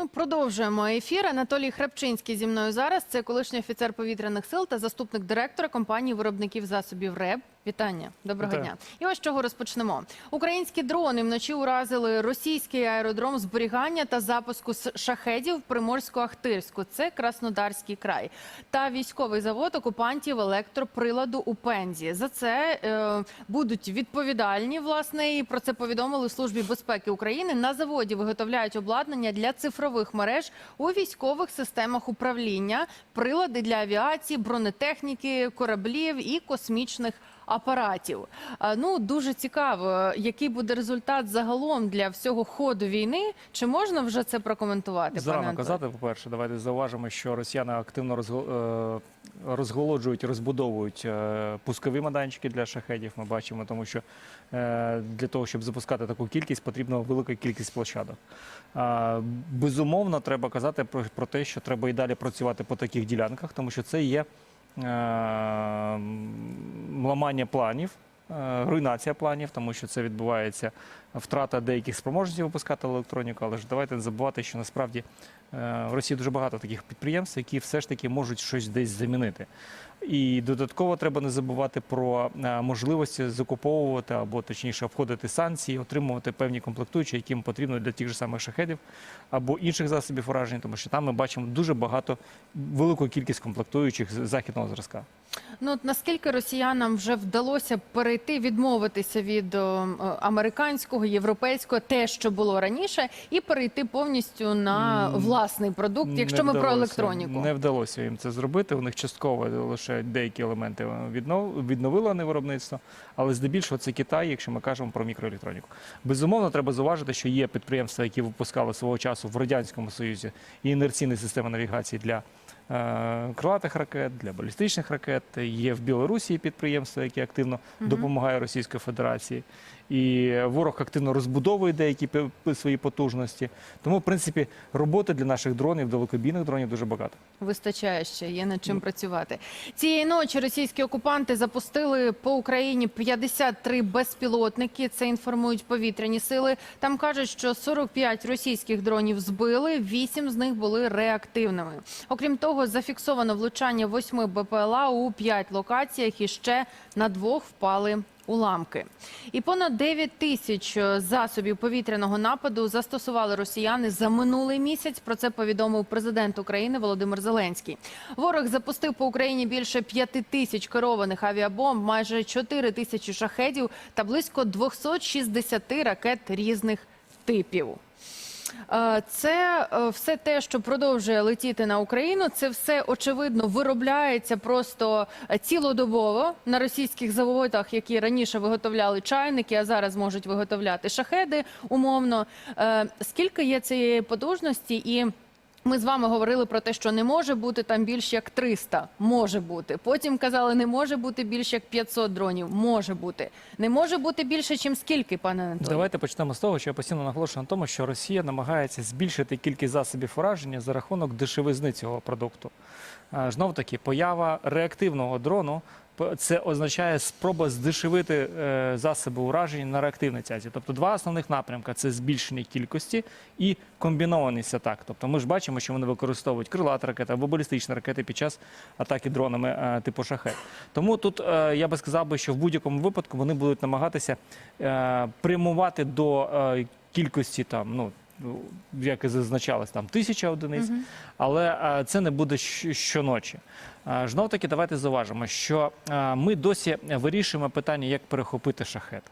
Ну, продовжуємо ефір. Анатолій Храпчинський зі мною зараз. Це колишній офіцер повітряних сил та заступник директора компанії виробників засобів РЕБ. Вітання, доброго Вітаю. дня. І ось чого розпочнемо. Українські дрони вночі уразили російський аеродром зберігання та запуску с- шахедів в Приморську-Ахтирську. Це Краснодарський край та військовий завод окупантів електроприладу у Пензі. За це е, будуть відповідальні. Власне, і про це повідомили в службі безпеки України. На заводі виготовляють обладнання для цифрових мереж у військових системах управління, прилади для авіації, бронетехніки, кораблів і космічних апаратів. Ну дуже цікаво, який буде результат загалом для всього ходу війни. Чи можна вже це прокоментувати? Зарано казати, по-перше, давайте зауважимо, що росіяни активно розго- е, розголоджують, розбудовують е, пускові майданчики для шахедів. Ми бачимо, тому що е, для того, щоб запускати таку кількість, потрібна велика кількість площадок. Безумовно, треба казати про, те, що треба і далі працювати по таких ділянках, тому що це є ламання планів. е, Руйнація планів, тому що це відбувається втрата деяких спроможностей випускати електроніку. Але ж давайте не забувати, що насправді е, в Росії дуже багато таких підприємств, які все ж таки можуть щось десь замінити. І додатково треба не забувати про е, можливості закуповувати або точніше обходити санкції, отримувати певні комплектуючі, які їм потрібно для тих же самих шахедів або інших засобів ураження, тому що там ми бачимо дуже багато велику кількість комплектуючих західного зразка. Ну от наскільки росіянам вже вдалося перейти, відмовитися від американського, європейського, те, що було раніше, і перейти повністю на власний продукт, якщо ми про електроніку? Не вдалося їм це зробити. У них частково лише деякі елементи віднов- відновили вони виробництво, але здебільшого це Китай, якщо ми кажемо про мікроелектроніку. Безумовно, треба зауважити, що є підприємства, які випускали свого часу в радянському союзі і інерційні системи навігації для. е, Крилатих ракет для балістичних ракет є в Білорусі підприємства, які активно Мгм. допомагають Російської Федерації, і ворог активно розбудовує деякі свої потужності. Тому, в принципі, роботи для наших дронів, далекобійних дронів дуже багато. Вистачає ще, є над чим працювати. Цієї ночі російські окупанти запустили по Україні 53 безпілотники. Це інформують повітряні сили. Там кажуть, що 45 російських дронів збили, 8 з них були реактивними. Окрім того, зафіксовано влучання 8 БПЛА у 5 локаціях і ще на двох впали уламки. І понад 9 тисяч е, засобів повітряного нападу застосували росіяни за минулий місяць. Про це повідомив президент України Володимир Зеленський. Ворог запустив по Україні більше 5 тисяч керованих авіабомб, майже 4 тисячі шахедів та близько 260 ракет різних типів. Е, Це е, все те, що продовжує летіти на Україну. Це все очевидно виробляється просто е, цілодобово на російських заводах, які раніше виготовляли чайники, а зараз можуть виготовляти шахеди умовно. Скільки є цієї потужності і. Ми з вами говорили про те, що не може бути там більш як 300. Може бути. Потім казали, не може бути більш як 500 дронів. Може бути. Не може бути більше, ніж скільки, пане Анатолій? Давайте почнемо з того, що я постійно наголошую на тому, що Росія намагається збільшити кількість засобів ураження за рахунок дешевизни цього продукту. Знов таки, поява реактивного дрону. Це означає спроба здешевити е, засоби ураження на реактивній тязі. Тобто два основних напрямка це збільшення кількості і комбінованість атак. Тобто ми ж бачимо, що вони використовують крилаті ракети або балістичні ракети під час атаки дронами е, типу шахет. Тому тут е, я би сказав би, що в будь-якому випадку вони будуть намагатися прямувати до кількості там, ну. Як і зазначалось, там тисяча одиниць, але це не буде щоночі. Е, Знов таки, давайте зауважимо, що е, ми досі вирішуємо питання, як перехопити шахет.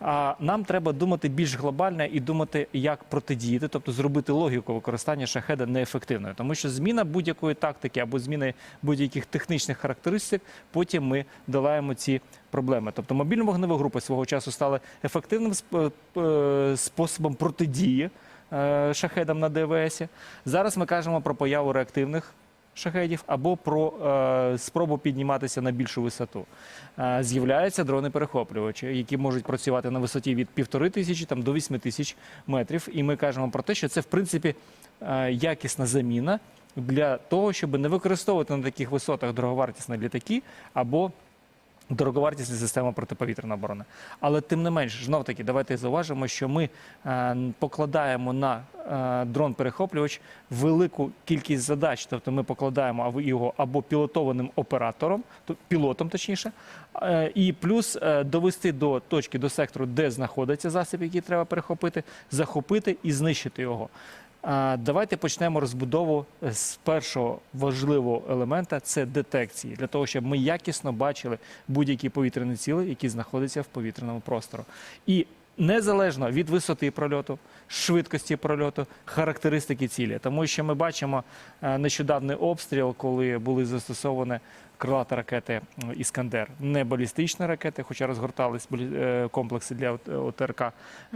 А нам треба думати більш глобально і думати, як протидіяти, тобто зробити логіку використання шахеда неефективною, тому що зміна будь-якої тактики або зміна будь-яких технічних характеристик, потім ми долаємо ці проблеми. Тобто мобільні вогневі групи свого часу стали ефективним е, способом протидії е, шахедам на ДВС. Зараз ми кажемо про появу реактивних шахедів або про е, спробу підніматися на більшу висоту. Е, з'являються дрони-перехоплювачі, які можуть працювати на висоті від півтори тисячі там, до вісьми тисяч метрів. І ми кажемо про те, що це в принципі е, якісна заміна для того, щоб не використовувати на таких висотах дороговартісні літаки або Дороговартісна система протиповітряної оборони. Але тим не менш, знов таки, давайте зауважимо, що ми е, покладаємо на е, дрон-перехоплювач велику кількість задач. Тобто ми покладаємо його або пілотованим оператором, пілотом точніше, е, і плюс довести до точки, до сектору, де знаходиться засіб, який треба перехопити, захопити і знищити його. Давайте почнемо розбудову з першого важливого елемента це детекції, для того, щоб ми якісно бачили будь-які повітряні ціли, які знаходяться в повітряному просторі. І незалежно від висоти прольоту, швидкості прольоту, характеристики цілі, тому що ми бачимо е, нещодавний обстріл, коли були застосовані крилаті ракети Іскандер, не балістичні ракети, хоча розгортались е, комплекси для От- ОТРК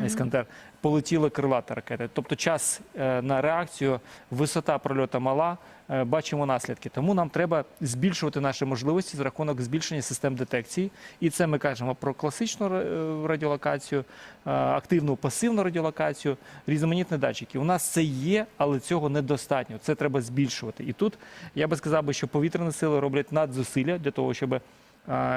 Іскандер, полетіли крилаті ракети. Тобто час е, на реакцію, висота прольоту мала, е, бачимо наслідки. Тому нам треба збільшувати наші можливості за рахунок збільшення систем детекції. І це ми кажемо про класичну е, радіолокацію, е, активну пасивну радіолокацію, різноманітні датчики. У нас це є, але цього недостатньо. Це треба збільшувати. І тут я би сказав що повітряні сили роблять надзусилля для того, щоб е,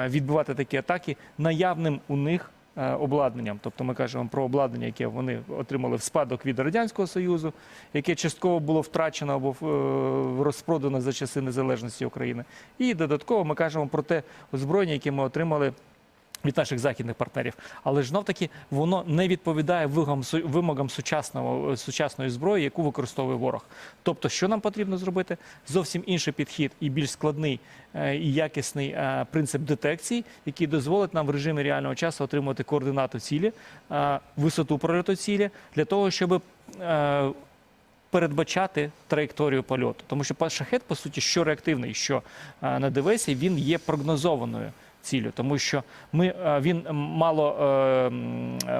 відбивати такі атаки наявним у них е, обладнанням. Тобто ми кажемо про обладнання, яке вони отримали в спадок від Радянського Союзу, яке частково було втрачено або е, розпродано за часи незалежності України. І додатково ми кажемо про те озброєння, яке ми отримали. Від наших західних партнерів, але ж таки воно не відповідає вимогам, вимогам сучасного сучасної зброї, яку використовує ворог. Тобто, що нам потрібно зробити? Зовсім інший підхід і більш складний е, і якісний е, принцип детекції, який дозволить нам в режимі реального часу отримувати координату цілі, е, висоту прольоту цілі для того, щоб передбачати траєкторію польоту. Тому що шахет, по суті, що реактивний, що на ДВСі, він є прогнозованою. Цілю, тому що ми е, він мало е,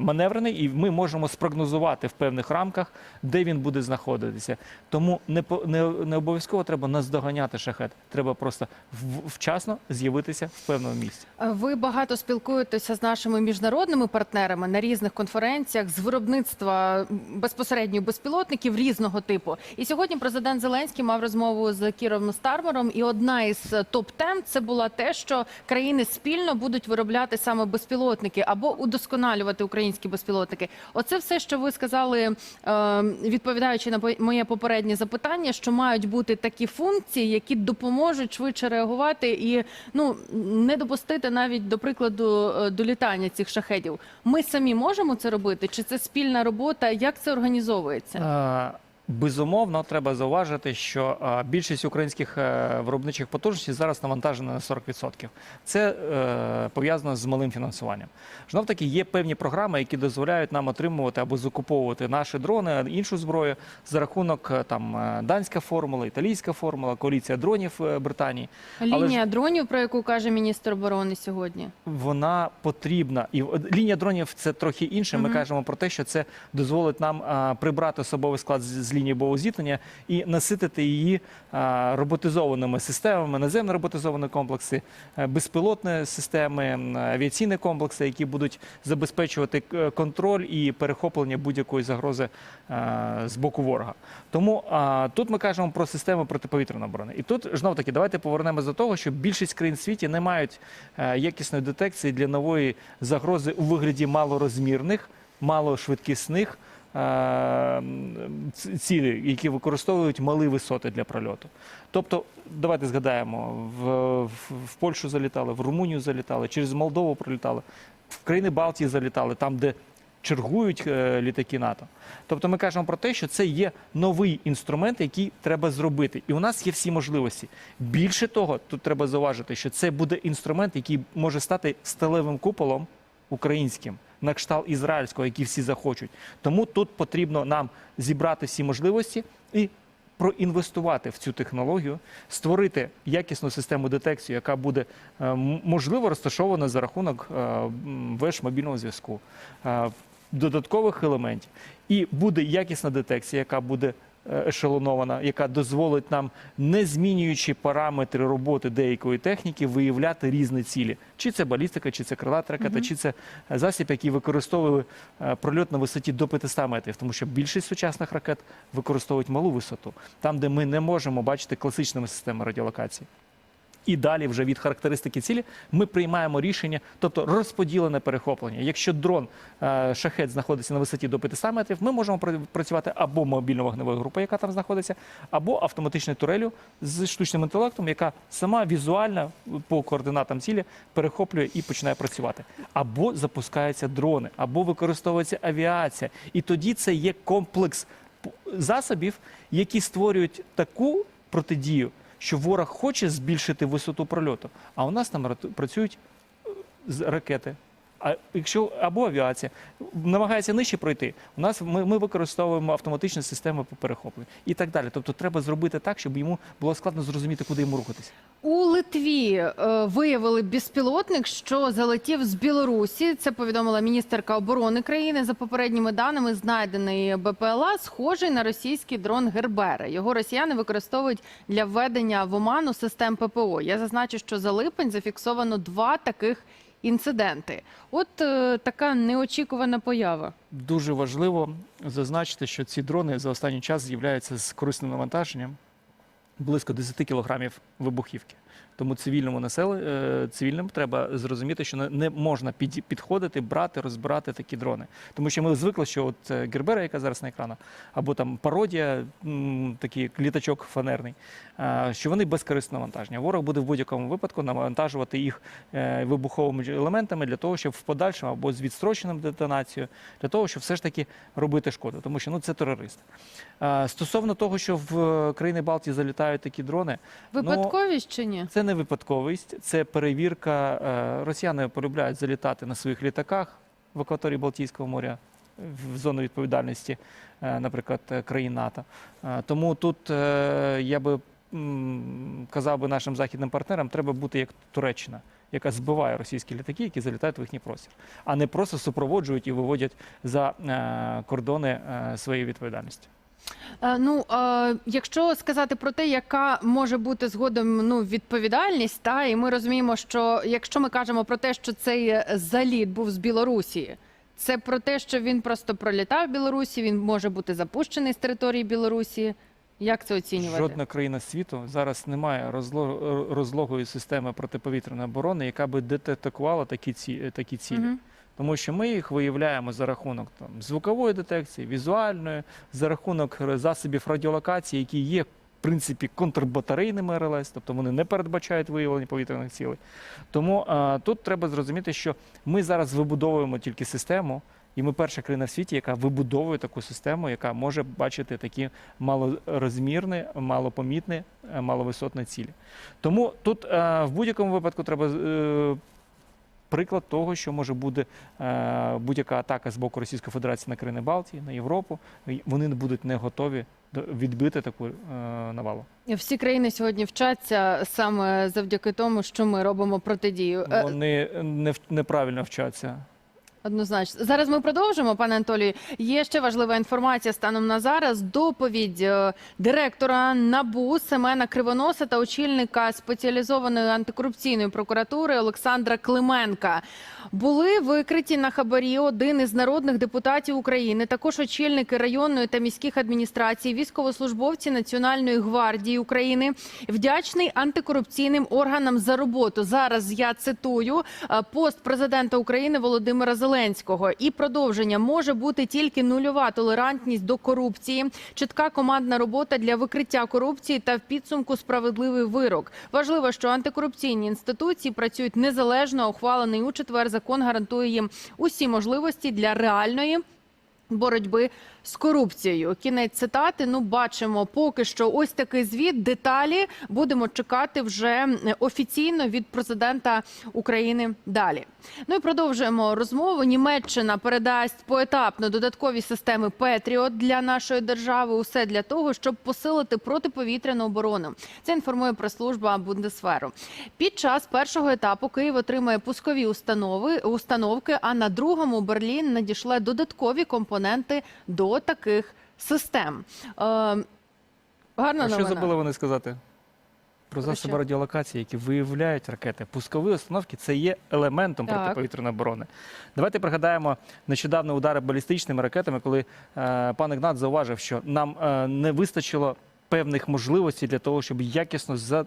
маневрений, і ми можемо спрогнозувати в певних рамках, де він буде знаходитися. Тому не не, не обов'язково треба наздоганяти шахет. Треба просто вчасно з'явитися в певному місці. Ви багато спілкуєтеся з нашими міжнародними партнерами на різних конференціях з виробництва безпосередньо безпілотників різного типу. І сьогодні президент Зеленський мав розмову з Кіром Стармером. І одна із топ тем це була те, що країни спільно будуть виробляти саме безпілотники або удосконалювати українські безпілотники. Оце все, що ви сказали, е, відповідаючи на моє попереднє запитання, що мають бути такі функції, які допоможуть швидше реагувати і ну не допустити навіть до прикладу е, долітання цих шахедів. Ми самі можемо це робити? Чи це спільна робота? Як це організовується? Безумовно, треба зауважити, що е, більшість українських е, виробничих потужностей зараз навантажена на 40%. Це е, пов'язано з малим фінансуванням. Знов таки є певні програми, які дозволяють нам отримувати або закуповувати наші дрони, іншу зброю за рахунок там данська формула, італійська формула, коаліція дронів Британії. але Лінія дронів, про яку каже міністр оборони сьогодні. вона потрібна. І лінія дронів це трохи інше. Ми кажемо про те, що це дозволить нам прибрати особовий склад з, з лінії зіткнення і наситити її роботизованими системами, наземно роботизовані комплекси, е, безпілотні системи, авіаційні комплекси, які будуть забезпечувати е, контроль і перехоплення будь-якої загрози е, з боку ворога. Тому тут ми кажемо про систему протиповітряної оборони. І тут знов таки давайте повернемося до того, що більшість країн світі не мають якісної детекції для нової загрози у вигляді малорозмірних, малошвидкісних е, м, ц- цілей, які використовують малі висоти для прольоту. Тобто, давайте згадаємо, в, в, в Польщу залітали, в Румунію залітали, через Молдову пролітали, в країни Балтії залітали, там, де чергують е, літаки НАТО. Тобто ми кажемо про те, що це є новий інструмент, який треба зробити. І у нас є всі можливості. Більше того, тут треба зауважити, що це буде інструмент, який може стати сталевим куполом українським. На кшталт ізраїльського, який всі захочуть. Тому тут потрібно нам зібрати всі можливості і проінвестувати в цю технологію, створити якісну систему детекції, яка буде е, можливо розташована за рахунок е, веж мобільного зв'язку, е, додаткових елементів. І буде якісна детекція, яка буде ешелонована, яка дозволить нам, не змінюючи параметри роботи деякої техніки, виявляти різні цілі. Чи це балістика, чи це крилата ракета, чи це е, засіб, який використовує е, прольот на висоті до 500 метрів, тому що більшість сучасних ракет використовують малу висоту, там, де ми не можемо бачити класичними системами радіолокації. І далі, вже від характеристики цілі, ми приймаємо рішення, тобто розподілене перехоплення. Якщо дрон е, шахет знаходиться на висоті до 500 метрів, ми можемо пра- працювати або мобільно-вогневою групою, яка там знаходиться, або автоматичною турелю з штучним інтелектом, яка сама візуально по координатам цілі перехоплює і починає працювати. Або запускаються дрони, або використовується авіація. І тоді це є комплекс засобів, які створюють таку протидію, що ворог хоче збільшити висоту прольоту, а у нас там працюють е, ракети. А якщо або авіація намагається нижче пройти, у нас ми, ми використовуємо автоматичні системи по перехопленню і так далі. Тобто треба зробити так, щоб йому було складно зрозуміти, куди йому рухатися. У Литві е, виявили безпілотник, що залетів з Білорусі. Це повідомила міністерка оборони країни. За попередніми даними, знайдений БПЛА схожий на російський дрон Гербера. Його росіяни використовують для введення в оману систем ППО. Я зазначу, що за липень зафіксовано два таких інциденти. От е, така неочікувана поява. Дуже важливо зазначити, що ці дрони за останній час з'являються з корисним навантаженням близько 10 кілограмів вибухівки. Тому цивільному населенню цивільним треба зрозуміти, що не- можна під, підходити, брати, розбирати такі дрони. Тому що ми звикли, що от е, Гербера, яка зараз на екранах, або там пародія, такий літачок фанерний, що вони без корисного навантаження. Ворог буде в будь-якому випадку навантажувати їх е, вибуховими елементами для того, щоб в подальшому або з відстроченим детонацією, для того, щоб все ж таки робити шкоду, тому що ну це терористи. Е, Стосовно того, що в е, країни Балтії залітають такі дрони, Випадковість чи ні? це не випадковість, це перевірка. Е, Росіяни полюбляють залітати на своїх літаках в акваторії Балтійського моря в зону відповідальності, е, наприклад, е, країн НАТО. Тому тут я би казав би нашим західним партнерам, треба бути як Туреччина. Яка збиває російські літаки, які залітають в їхній простір, а не просто супроводжують і виводять за кордони своєї відповідальності. Е, Ну, е, якщо сказати про те, яка може бути згодом ну, відповідальність, та і ми розуміємо, що якщо ми кажемо про те, що цей е, заліт був з Білорусі, це про те, що він просто пролітав в Білорусі, він може бути запущений з території Білорусі. Як це оцінювати? Жодна країна світу зараз не має розло- розлогої системи протиповітряної оборони, яка би детектувала такі ці такі цілі. Мгм. Тому що ми їх виявляємо за рахунок там звукової детекції, візуальної, за рахунок засобів радіолокації, які є в принципі контрбатарейними РЛС, тобто вони не передбачають виявлення повітряних цілей. Тому а, тут треба зрозуміти, що ми зараз вибудовуємо тільки систему. І ми перша країна в світі, яка вибудовує таку систему, яка може бачити такі малорозмірні, малопомітні, маловисотні цілі. Тому тут в будь-якому випадку треба е, приклад того, що може бути е, будь-яка атака з боку Російської Федерації на країни Балтії, на Європу. Вони не будуть не готові відбити таку е, навалу. Всі країни сьогодні вчаться саме завдяки тому, що ми робимо протидію. Е, Вони не неправильно вчаться. Однозначно. Зараз ми продовжимо, пане Анатолію. Є ще важлива інформація станом на зараз. Доповідь е, директора НАБУ Семена Кривоноса та очільника спеціалізованої антикорупційної прокуратури Олександра Клименка. Були викриті на хабарі один із народних депутатів України, також очільники районної та міських адміністрацій, військовослужбовці Національної гвардії України. Вдячний антикорупційним органам за роботу. Зараз я цитую е, пост президента України Володимира Зеленського. І продовження може бути тільки нульова толерантність до корупції, чітка командна робота для викриття корупції та в підсумку справедливий вирок. Важливо, що антикорупційні інституції працюють незалежно. Ухвалений у четвер закон гарантує їм усі можливості для реальної боротьби з корупцією. Кінець цитати. Ну, бачимо поки що ось такий звіт. Деталі будемо чекати вже офіційно від президента України. Далі. Ну і продовжуємо розмову. Німеччина передасть поетапно додаткові системи Петріот для нашої держави. Усе для того, щоб посилити протиповітряну оборону. Це інформує прес-служба Бундесферу. Під час першого етапу Київ отримає пускові установи установки. А на другому Берлін надішле додаткові компоненти до таких систем. Е, гарна А що забули вони сказати? Про Про засоби радіолокації, які виявляють ракети. Пускові установки це є елементом Так. протиповітряної оборони. Давайте пригадаємо нещодавно удари балістичними ракетами, коли е, пан Ігнат зауважив, що нам е, не вистачило певних можливостей для того, щоб якісно за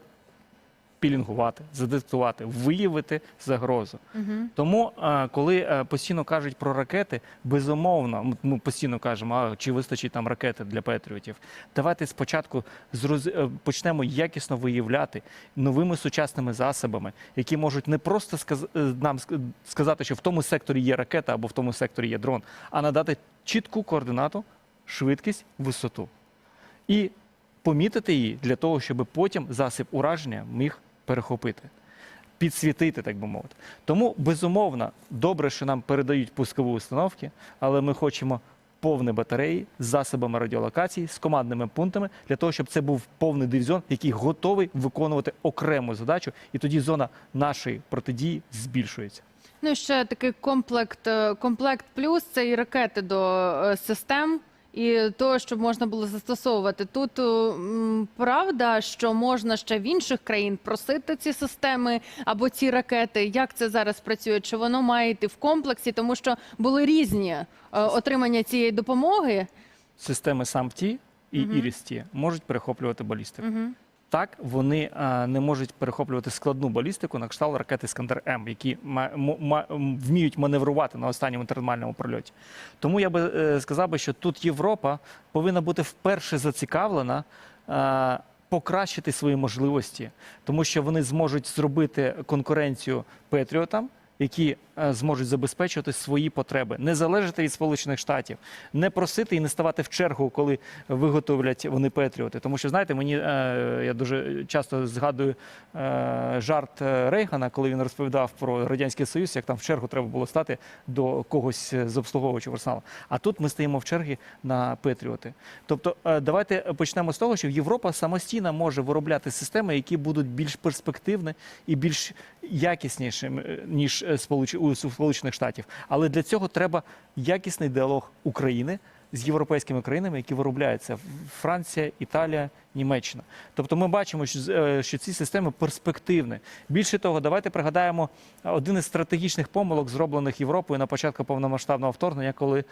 спілінгувати, задиктувати, виявити загрозу. Угу. Тому, е, коли е, постійно кажуть про ракети, безумовно, ми постійно кажемо, а чи вистачить там ракети для патріотів. Давайте спочатку зроз... е, почнемо якісно виявляти новими сучасними засобами, які можуть не просто сказ... нам сказати, що в тому секторі є ракета або в тому секторі є дрон, а надати чітку координату, швидкість, висоту. І помітити її для того, щоб потім засіб ураження міг перехопити підсвітити, так би мовити. Тому безумовно добре, що нам передають пускові установки, але ми хочемо повні батареї з засобами радіолокації, з командними пунктами для того, щоб це був повний дивізіон, який готовий виконувати окрему задачу, і тоді зона нашої протидії збільшується. Ну ще такий комплект, е, комплект плюс це і ракети до е, систем. І то, щоб можна було застосовувати тут, е, правда, що можна ще в інших країн просити ці системи або ці ракети. Як це зараз працює? Чи воно має йти в комплексі? Тому що були різні е, отримання цієї допомоги. Системи самті і угу. IRIS-T можуть перехоплювати балістику. Угу. Так, вони не можуть перехоплювати складну балістику на кшталт ракети Скандер М, які вміють маневрувати на останньому термальному прольоті. Тому я би е, сказав би, що тут Європа повинна бути вперше зацікавлена. Покращити свої можливості, тому що вони зможуть зробити конкуренцію Петріотам, які е, зможуть забезпечувати свої потреби, не залежати від Сполучених Штатів, не просити і не ставати в чергу, коли виготовлять вони Петріоти. Тому що знаєте, мені е, я дуже часто згадую е, жарт е, Рейгана, коли він розповідав про радянський союз, як там в чергу треба було стати до когось з обслуговувачів арсеналу. А тут ми стоїмо в черги на Петріоти. Тобто, е, давайте почнемо з того, що Європа самостійно може виробляти системи, які будуть більш перспективні і більш якіснішими е, ніж е, Сполуч- у Сполучених Штатів. Але для цього треба якісний діалог України з європейськими країнами, які виробляються Франція, Італія, Німеччина. Тобто ми бачимо, е, що ці системи перспективні. Більше того, давайте пригадаємо один із стратегічних помилок, зроблених Європою на початку повномасштабного вторгнення, коли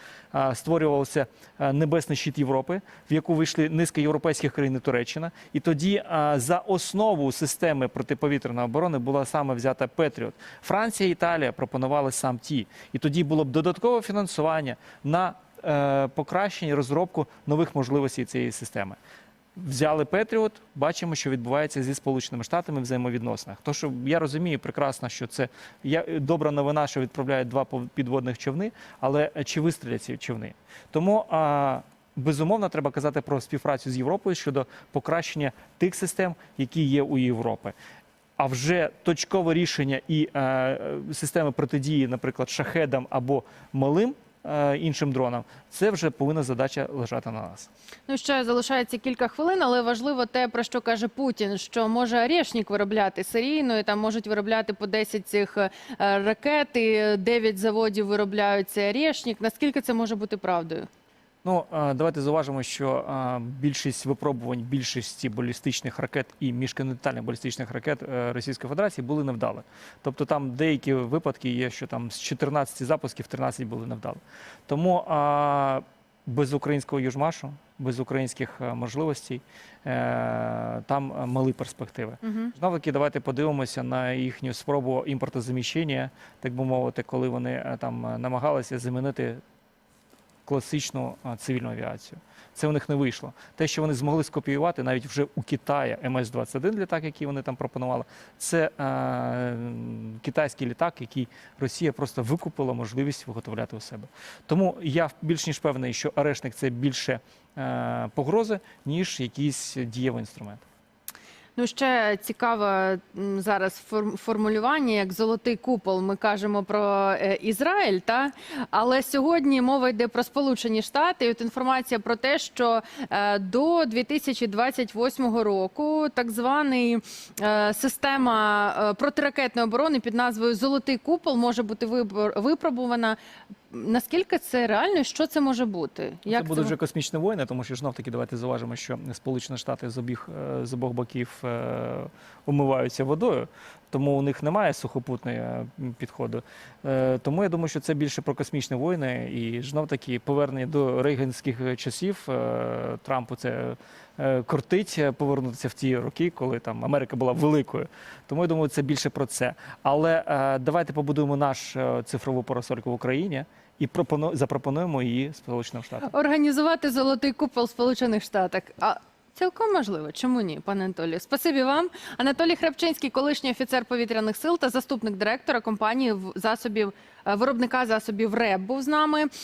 створювався небесний щит Європи, в яку вийшли низка європейських країн і Туреччина. І тоді за основу системи протиповітряної оборони була саме взята Петріот. Франція і Італія пропонували сам ті. І тоді було б додаткове фінансування на е, покращення і розробку нових можливостей цієї системи. Взяли Петріот, бачимо, що відбувається зі Сполученими Штатами в взаємовідносинах. То, що я розумію прекрасно, що це я, добра новина, що відправляють два підводних човни, але чи вистрілять ці човни? Тому а, безумовно треба казати про співпрацю з Європою щодо покращення тих систем, які є у Європи. А вже точкове рішення і е, е, системи протидії, наприклад, шахедам або малим е, іншим дронам, це вже повинна задача лежати на нас. Ну ще залишається кілька хвилин, але важливо те, про що каже Путін, що може Орешник виробляти серійно, і там можуть виробляти по 10 цих е, ракет, і 9 заводів виробляють цей Орешник. Наскільки це може бути правдою? Ну е, давайте зауважимо, що е, більшість випробувань, більшості балістичних ракет і міжконтинентальних балістичних ракет е, Російської Федерації були невдалі. Тобто там деякі випадки є, що там з 14 запусків 13 були невдалі. Тому без українського южмашу, без українських можливостей там малі перспективи. Угу. Знову таки, давайте подивимося на їхню спробу імпортозаміщення, так би мовити, коли вони там намагалися замінити класичну цивільну авіацію. Це у них не вийшло. Те, що вони змогли скопіювати навіть вже у Китаї МС-21 літак, який вони там пропонували, це е, китайський літак, який Росія просто викупила можливість виготовляти у себе. Тому я більш ніж певний, що арешник це більше е, погрози, ніж якийсь дієвий інструмент. Ну ще цікаве зараз форм- формулювання, як золотий купол. Ми кажемо про е, Ізраїль, та але сьогодні мова йде про Сполучені Штати. І от інформація про те, що е, до 2028 року так званий е, система протиракетної оборони під назвою Золотий купол може бути випробувана. Наскільки це реально? Що це може бути? Ну, це буде вже космічні воїни, тому що знов таки давайте зауважимо, що Сполучені Штати з обіг е, з обох боків е, умиваються водою, тому у них немає сухопутної е, підходу. Е, Тому я думаю, що це більше про космічні воїни і знов таки повернення до рейганських часів е, Трампу. Це кортить повернутися в ті роки, коли там Америка була великою. Тому я думаю, це більше про це. Але е, давайте побудуємо наш цифрову парасольку в Україні і пропону- запропонуємо її Сполученим Штатам. Організувати золотий купол Сполучених Штатах. А цілком можливо. Чому ні, пане Анатолію? Спасибі вам. Анатолій Храпчинський, колишній офіцер повітряних сил та заступник директора компанії засобів е, виробника засобів РЕБ був з нами.